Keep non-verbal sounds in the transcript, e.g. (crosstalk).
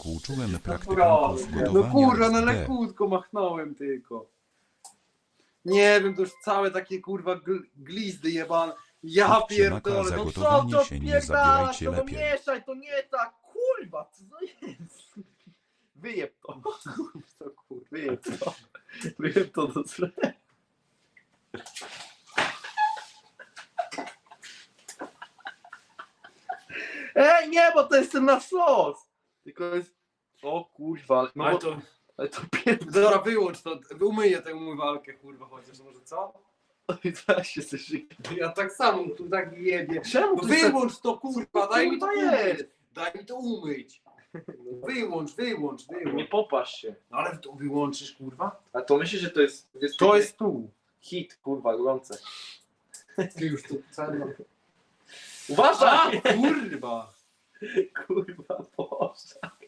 roku uczyłem No praktykantów proszę. No kurwa, no z D. lekutko machnąłem tylko. Nie wiem, to już całe takie kurwa gl- glizdy jebane. Ja Przemaka pierdolę, no co gotowanie to się nie pierdalasz, zabierajcie to lepiej. mieszaj, to nie tak, kurwa, co to jest? (laughs) Wyjeb to, (laughs) to kurwa, wyjeb to, (laughs) wyjeb to do zle. Ej, nie, bo to jest ten nasz sos. Tylko jest, o kurwa, ale- no Ale bo, to, ale to pierdolę. dobra, wyłącz to, umyję tę umywalkę, kurwa, chociaż może co? I teraz się coś Ja tak samo, tu tak jebie. Czemu No wyłącz to, kurwa, daj mi to jest. Daj mi to umyć. Wyłącz, wyłącz, Nie wyłącz. popatrz się. No ale to wyłączysz, kurwa? A to myślisz, że to jest... To jest tu. hit, kurwa, gorące. Ty już tu cały... A, Uważaj! kurwa. (laughs) Kurwa, Boże.